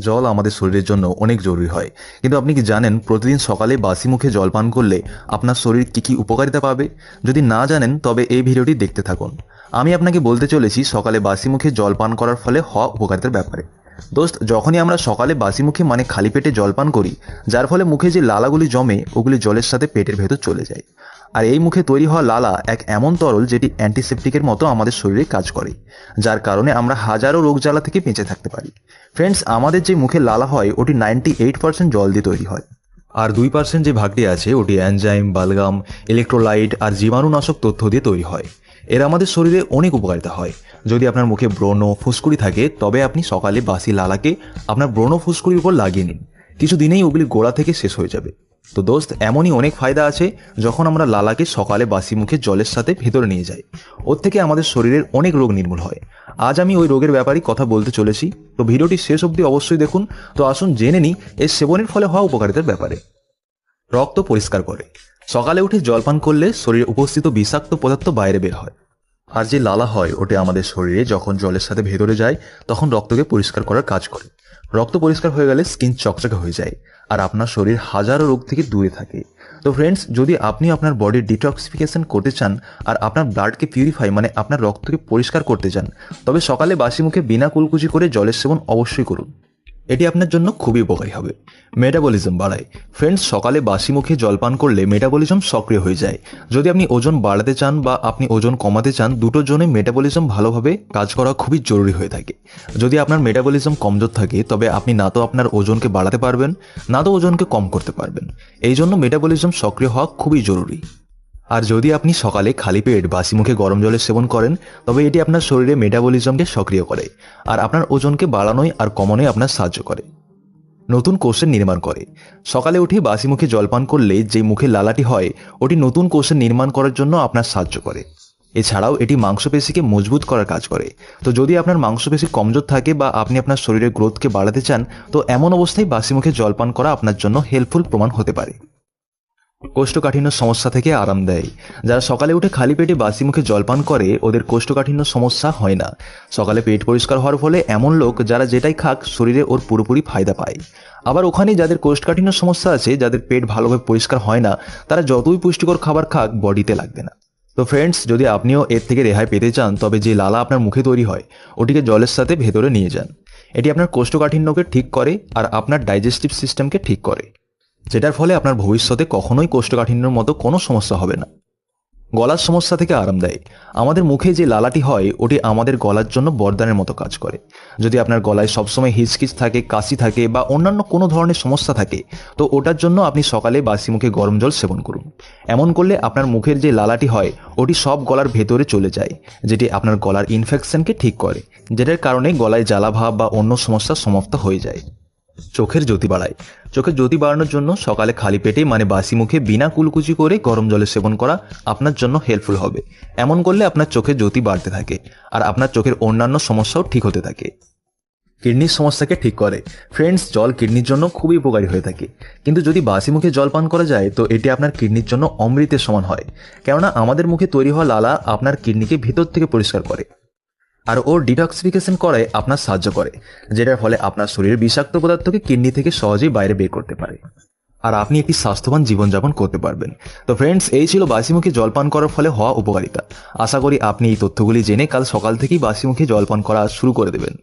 জল আমাদের শরীরের জন্য অনেক জরুরি হয়। কিন্তু আপনি কি জানেন প্রতিদিন সকালে বাসি মুখে জল পান করলে আপনার শরীর কী কী উপকারিতা পাবে? যদি না জানেন, তবে এই ভিডিওটি দেখতে থাকুন। আমি আপনাকে বলতে চলেছি সকালে বাসি মুখে জল পান করার ফলে হওয়া উপকারিতার ব্যাপারে। দোস্ত, যখনই আমরা সকালে বাসি মুখে মানে খালি পেটে জল পান করি, যার ফলে মুখে যে লালাগুলি জমে, ওগুলি জলের সাথে পেটের ভেতর চলে যায়। আর এই মুখে তৈরি হওয়া লালা এক এমন তরল যেটি অ্যান্টিসেপটিকের মতো আমাদের শরীরে কাজ করে, যার কারণে আমরা হাজারো রোগ জ্বালা থেকে বেঁচে থাকতে পারি। ফ্রেন্ডস আমাদের যে মুখে লালা হয়, ওটি নাইনটি এইট পার্সেন্ট জল দিয়ে তৈরি হয়। আর দুই পার্সেন্ট যে ভাগটি আছে, ওটি অ্যানজাইম বালগাম ইলেকট্রোলাইট আর জীবাণুনাশক তথ্য দিয়ে তৈরি হয়। এর আমাদের শরীরে অনেক উপকারিতা হয়। যদি আপনার মুখে ব্রণ ফুসকুড়ি থাকে, তবে আপনি সকালে বাসি লালাকে আপনার ব্রণ ফুসকুড়ির উপর লাগিয়ে নিন। কিছু দিনেই ওগুলি গোড়া থেকে শেষ হয়ে যাবে। তো দোস্ত, এমনই অনেক ফায়দা আছে যখন আমরা লালাকে সকালে বাসি মুখে জলের সাথে ভেতরে নিয়ে যাই। ওর থেকে আমাদের শরীরের অনেক রোগ নির্মূল হয়। আজ আমি ওই রোগের ব্যাপারেই কথা বলতে চলেছি। তো ভিডিওটি শেষ অবধি অবশ্যই দেখুন। তো আসুন জেনে নিই, এর সেবনের ফলে হওয়া উপকারিতার ব্যাপারে। রক্ত পরিষ্কার করে। সকালে উঠে জলপান করলে শরীরে উপস্থিত বিষাক্ত পদার্থ বাইরে বের হয়। আর যে লালা হয়, ওটা আমাদের শরীরে যখন জলের সাথে ভেতরে যায়, তখন রক্তকে পরিষ্কার করার কাজ করে। রক্ত পরিষ্কার হয়ে গেলে স্কিন চকচকে হয়ে যায়, আর আপনার শরীর হাজারো রোগ থেকে দূরে থাকে। তো ফ্রেন্ডস যদি আপনি আপনার বডির ডিটক্সিফিকেশন করতে চান, আর আপনার ব্লাডকে পিউরিফাই মানে আপনার রক্তকে পরিষ্কার করতে চান, তবে সকালে বাসি মুখে বিনা কুলকুচি করে জলের সেবন অবশ্যই করুন। এটি আপনার জন্য খুবই উপকারী হবে। মেটাবলিজম বাড়ায়। ফ্রেন্ডস সকালে বাসি মুখে জলপান করলে মেটাবলিজম সক্রিয় হয়ে যায়। যদি আপনি ওজন বাড়াতে চান বা আপনি ওজন কমাতে চান দুটোর জন্য মেটাবলিজম ভালোভাবে কাজ করা খুবই জরুরি হয়ে থাকে। যদি আপনার মেটাবলিজম কমজোর থাকে, তবে আপনি না তো আপনার ওজনকে বাড়াতে পারবেন, না তো ওজনকে কম করতে পারবেন। এই জন্য মেটাবলিজম সক্রিয় হওয়া খুবই জরুরি। আর যদি আপনি সকালে খালি পেট বাসি মুখে গরম জলের সেবন করেন, তবে এটি আপনার শরীরে মেটাবলিজমকে সক্রিয় করে আর আপনার ওজনকে বাড়ানোয় আর কমানোয় আপনার সাহায্য করে। নতুন কোষের নির্মাণ করে। সকালে উঠে বাসি মুখে জলপান করলে যে মুখে লালাটি হয়, ওটি নতুন কোষের নির্মাণ করার জন্য আপনার সাহায্য করে। এছাড়াও এটি মাংসপেশিকে মজবুত করার কাজ করে। তো যদি আপনার মাংসপেশি কমজোর থাকে বা আপনি আপনার শরীরের গ্রোথকে বাড়াতে চান, তো এমন অবস্থায় বাসি মুখে জলপান করা আপনার জন্য হেল্পফুল প্রমাণ হতে পারে। কোষ্ঠকাঠিন্য সমস্যা থেকে আরাম দেয়। যারা সকালে উঠে খালি পেটে বাসি মুখে জলপান করে, ওদের কোষ্ঠকাঠিন্য সমস্যা হয় না। সকালে পেট পরিষ্কার হওয়ার ফলে এমন লোক যারা যেটাই খাক, শরীরে ওর পুরোপুরি ফায়দা পায়। আবার ওখানে যাদের কোষ্ঠকাঠিন্য সমস্যা আছে, যাদের পেট ভালোভাবে পরিষ্কার হয় না, তারা যতই পুষ্টিকর খাবার খাক, বডিতে লাগবে না। তো ফ্রেন্ডস যদি আপনিও এর থেকে রেহাই পেতে চান, তবে যে লালা আপনার মুখে তৈরি হয়, ওটিকে জলের সাথে ভেতরে নিয়ে যান। এটি আপনার কোষ্ঠকাঠিন্যকে ঠিক করে, আর আপনার ডাইজেস্টিভ সিস্টেমকে ঠিক করে। যেটার ফলে আপনার ভবিষ্যতে কখনোই কোষ্ঠকাঠিন্যর মতো কোনো সমস্যা হবে না। গলার সমস্যা থেকে আরাম দেয় আমাদের মুখে যে লালাটি হয়, ওটি আমাদের গলার জন্য বরদানের মতো কাজ করে। যদি আপনার গলায় সবসময় হিচকিচ থাকে, কাশি থাকে বা অন্যান্য কোনো ধরনের সমস্যা থাকে, তো ওটার জন্য আপনি সকালে বাসি মুখে গরম জল সেবন করুন। এমন করলে আপনার মুখের যে লালাটি হয়, ওটি সব গলার ভেতরে চলে যায়, যেটি আপনার গলার ইনফেকশনকে ঠিক করে, যেটার কারণে গলায় জ্বালাভাব বা অন্য সমস্যা সমাপ্ত হয়ে যায়। চোখের জ্যোতি বাড়ায়। চোখের জ্যোতি বাড়ানোর জন্য সকালে খালি পেটে মানে বাসি মুখে বিনা কুলকুচি করে গরম জলে সেবন করা আপনার জন্য হেল্পফুল হবে। এমন করলে আপনার চোখের জ্যোতি বাড়তে থাকে আর আপনার চোখের অন্যান্য সমস্যাও ঠিক হতে থাকে। কিডনির সমস্যাকে ঠিক করে। ফ্রেন্ডস জল কিডনির জন্য খুবই উপকারী হয়ে থাকে। কিন্তু যদি বাসি মুখে জল পান করা যায়, তো এটি আপনার কিডনির জন্য অমৃতের সমান হয়। কেননা আমাদের মুখে তৈরি হওয়া লালা আপনার কিডনিকে ভিতর থেকে পরিষ্কার করে। আর ওর ডিটক্সিফিকেশন করায় আপনার সাহায্য করে, যেটার ফলে আপনার শরীরের বিষাক্ত পদার্থকে কিডনি থেকে সহজেই বাইরে বের করতে পারে। আর আপনি একটি স্বাস্থ্যবান জীবনযাপন করতে পারবেন। তো ফ্রেন্ডস এই ছিল বাসিমুখী জলপান করার ফলে হওয়া উপকারিতা। আশা করি আপনি এই তথ্যগুলি জেনে কাল সকাল থেকেই বাসিমুখী জলপান করা শুরু করে দেবেন।